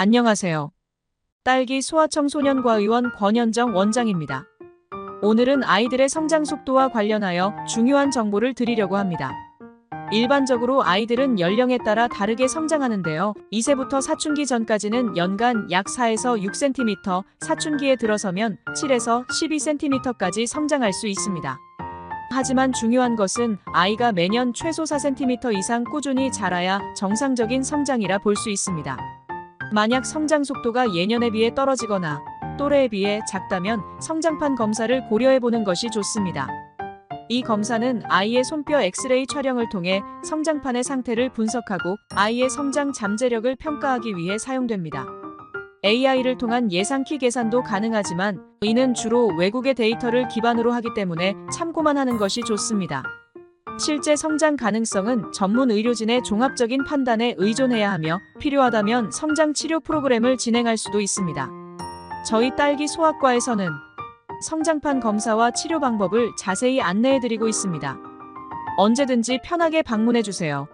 안녕하세요. 딸기 소아청소년과 의원 권현정 원장입니다. 오늘은 아이들의 성장 속도와 관련하여 중요한 정보를 드리려고 합니다. 일반적으로 아이들은 연령에 따라 다르게 성장하는데요. 2세부터 사춘기 전까지는 연간 약 4에서 6cm, 사춘기에 들어서면 7에서 12cm까지 성장할 수 있습니다. 하지만 중요한 것은 아이가 매년 최소 4cm 이상 꾸준히 자라야 정상적인 성장이라 볼 수 있습니다. 만약 성장 속도가 예년에 비해 떨어지거나 또래에 비해 작다면 성장판 검사를 고려해 보는 것이 좋습니다. 이 검사는 아이의 손뼈 엑스레이 촬영을 통해 성장판의 상태를 분석하고 아이의 성장 잠재력을 평가하기 위해 사용됩니다. AI를 통한 예상키 계산도 가능하지만 이는 주로 외국의 데이터를 기반으로 하기 때문에 참고만 하는 것이 좋습니다. 실제 성장 가능성은 전문 의료진의 종합적인 판단에 의존해야 하며 필요하다면 성장 치료 프로그램을 진행할 수도 있습니다. 저희 딸기 소아과에서는 성장판 검사와 치료 방법을 자세히 안내해 드리고 있습니다. 언제든지 편하게 방문해 주세요.